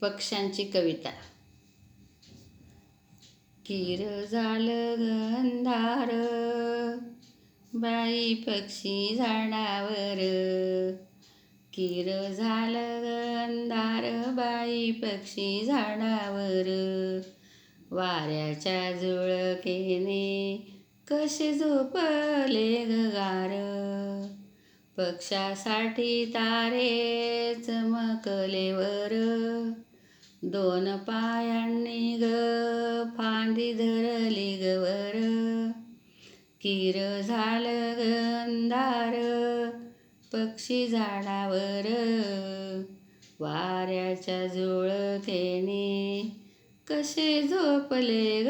पक्ष्यांची कविता. किर झालं गंधार बाई पक्षी झाडावर. किर झालं गंधार बाई पक्षी झाडावर. वाऱ्याच्या झुळकेने कसे झोपले गगार. पक्षासाठी तारे चमकले वर दोन पायांनी ग फांदी धरली गवर किर झालं गंधार पक्षी झाडावर. वाऱ्याच्या झुळकेने कसे झोपले ग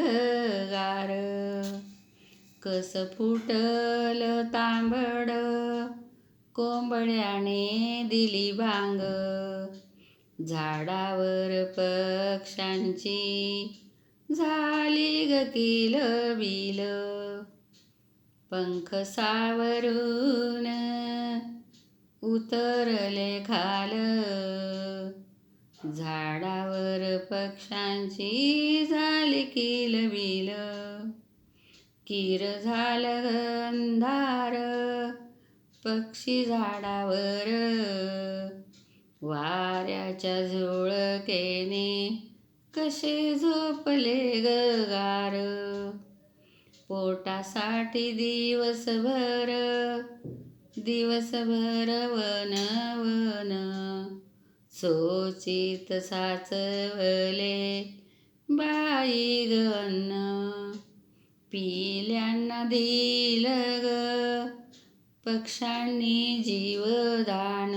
गार. कस फुटल तांबड कोंबड्याने दिली भांग. झाडावर पक्ष्यांची झाली गती लबिल पंख सावरून उतरले खाल. झाडावर पक्ष्यांची झाली किल बिल किर झालं अंधार पक्षी झाडावर. वाऱ्याच्या झुळकेने कसे झोपले गगार पोटासाठी दिवसभर दिवसभर वन वन सोचित साचवले बाई गन्न पिल्यांना दिलं ग पक्ष्यांनी जीवदान.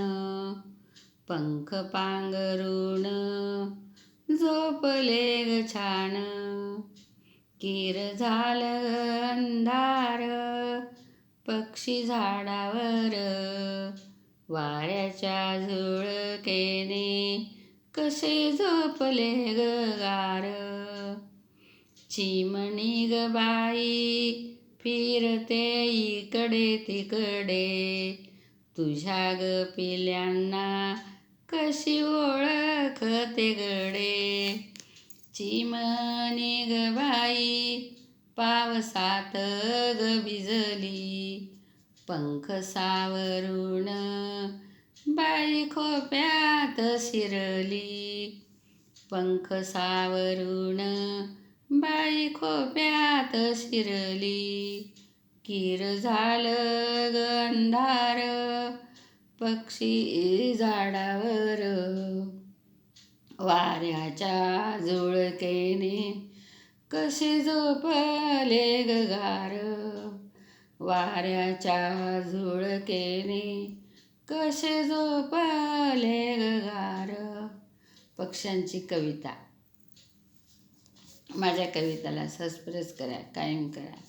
पंख पांघरुण झोपले ग छान. किर झालं अंधार पक्षी झाडावर वाऱ्याच्या झुळकेने कसे झोपले ग गार. चिमणी ग बाई फिरते इकडे तिकडे तुझ्या ग पिल्यांना कशी ओळखते गडे? चिमणी ग बाई पावसात ग भिजली पंख सावरून बाई खोप्यात शिरली. पंख सावरून बाई खोप्यात शिरली. किर झालं गंधार पक्षी झाडावर. वाऱ्याच्या झुळकेने कसे झोपले गगार. वाऱ्याच्या झुळकेने कसे झोपले गगार. पक्ष्यांची कविता. माझ्या कविताला सबस्क्राईब करा कायम करा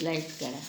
लाईक करा.